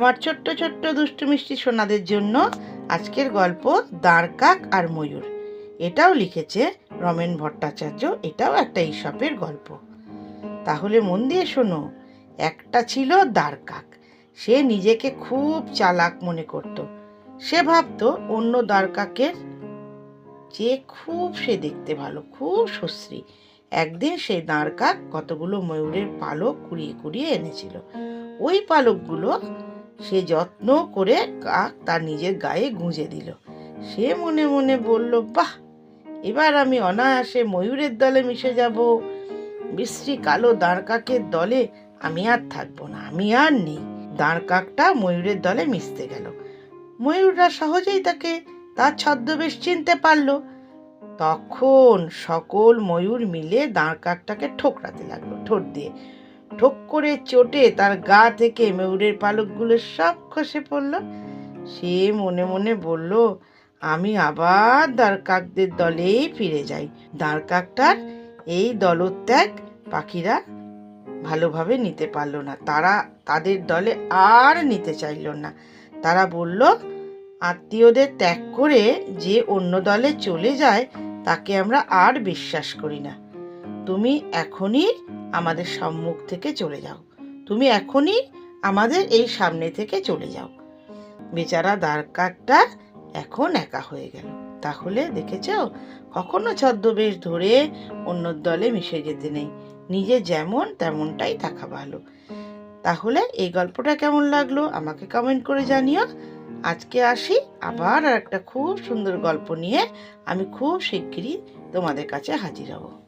আমার ছোট্ট ছোট্ট দুষ্টু মিষ্টি সোনাদের জন্য আজকের গল্প দাঁড়কাক আর ময়ূর। এটাও লিখেছে রমেন ভট্টাচার্য, এটাও একটা ঈশপের গল্প। তাহলে মন দিয়ে শোনো, একটা ছিল দাঁড়কাক সে নিজেকে খুব চালাক মনে করত। সে ভাবতো অন্য দাঁড়কাকের যে খুব সে দেখতে ভালো, খুব সুশ্রী একদিন সেই দাঁড়কাক কতগুলো ময়ূরের পালক কুড়িয়ে কুড়িয়ে এনেছিল। ওই পালকগুলো সে যত্ন করে কাক তার নিজের গায়ে গুঁজে দিল। সে মনে মনে বলল, বাহ, এবার আমি অনায়াসে ময়ূরের দলে মিশে যাব। বিশ্রী কালো দাঁড়কাকের দলে আমি আর থাকব না, আমি আর নেই। দাঁড়কাকটা ময়ূরের দলে মিশতে গেল। ময়ূররা সহজেই তাকে তার ছদ্মবেশ চিনতে পারল। তখন সকল ময়ূর মিলে দাঁড়কাকটাকে ঠোকরাতে লাগল, ঠোঁট দিয়ে। ঠোক করে চোটে তার গা থেকে ময়ূরের পালকগুলো সব খসে পড়ল। সে মনে মনে বলল, আমি আবার দাঁড়কাকদের দলেই ফিরে যাই। দাঁড়কাকটার এই দলত্যাগ পাখিরা ভালোভাবে নিতে পারল না। তারা তাদের দলে আর নিতে চাইলো না। তারা বলল, আত্মীয়দের ত্যাগ করে যে অন্য দলে চলে যায়, তাকে আমরা আর বিশ্বাস করি না। তুমি এখনই আমাদের সম্মুখ থেকে চলে যাও। তুমি এখনই আমাদের এই সামনে থেকে চলে যাও। বেচারা দ্বার দ্বারকাকটা এখন একা হয়ে গেল। তাহলে দেখেছ? কখনো ছদ্মবেশ ধরে অন্য দলে মিশে যেতে নেই। নিজে যেমন তেমনটাই থাকা ভালো। তাহলে এই গল্পটা কেমন লাগল? আমাকে কমেন্ট করে জানিও। আজকে আসি আবার আর একটা খুব সুন্দর গল্প নিয়ে আমি খুব শিগগিরই তোমাদের কাছে হাজির হব।